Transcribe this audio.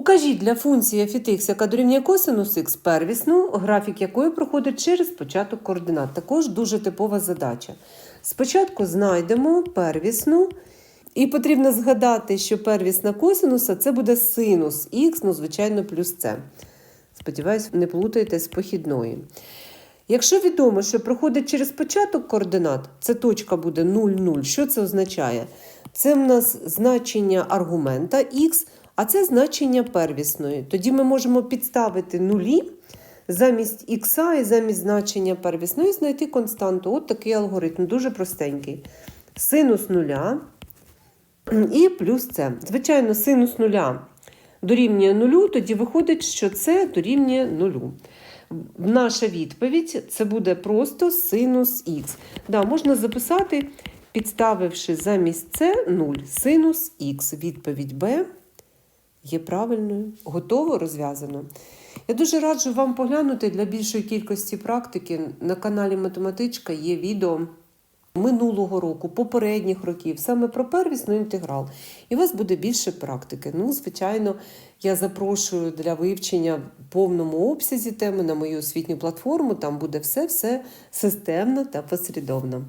Укажіть для функції x, яка дорівнює косинус х первісну, графік якої проходить через початок координат. Також дуже типова задача. Спочатку знайдемо первісну, і потрібно згадати, що первісна косинуса це буде синус х, ну, звичайно, плюс c. Сподіваюсь, не плутаєте з похідної. Якщо відомо, що проходить через початок координат, це точка буде 0, 0. Що це означає? Це в нас значення аргумента х, а це значення первісної. Тоді ми можемо підставити нулі замість х і замість значення первісної знайти константу. От такий алгоритм, дуже простенький. Синус нуля і плюс це. Звичайно, синус нуля дорівнює нулю, тоді виходить, що це дорівнює нулю. Наша відповідь це буде просто синус х. Да, можна записати, підставивши замість це 0 синус х. Відповідь Б є правильною. Готово розв'язано. Я дуже раджу вам поглянути для більшої кількості практики. На каналі Математичка є відео минулого року, попередніх років, саме про первісну інтеграл. І у вас буде більше практики. Ну, звичайно, я запрошую для вивчення в повному обсязі теми на мою освітню платформу. Там буде все-все системно та послідовно.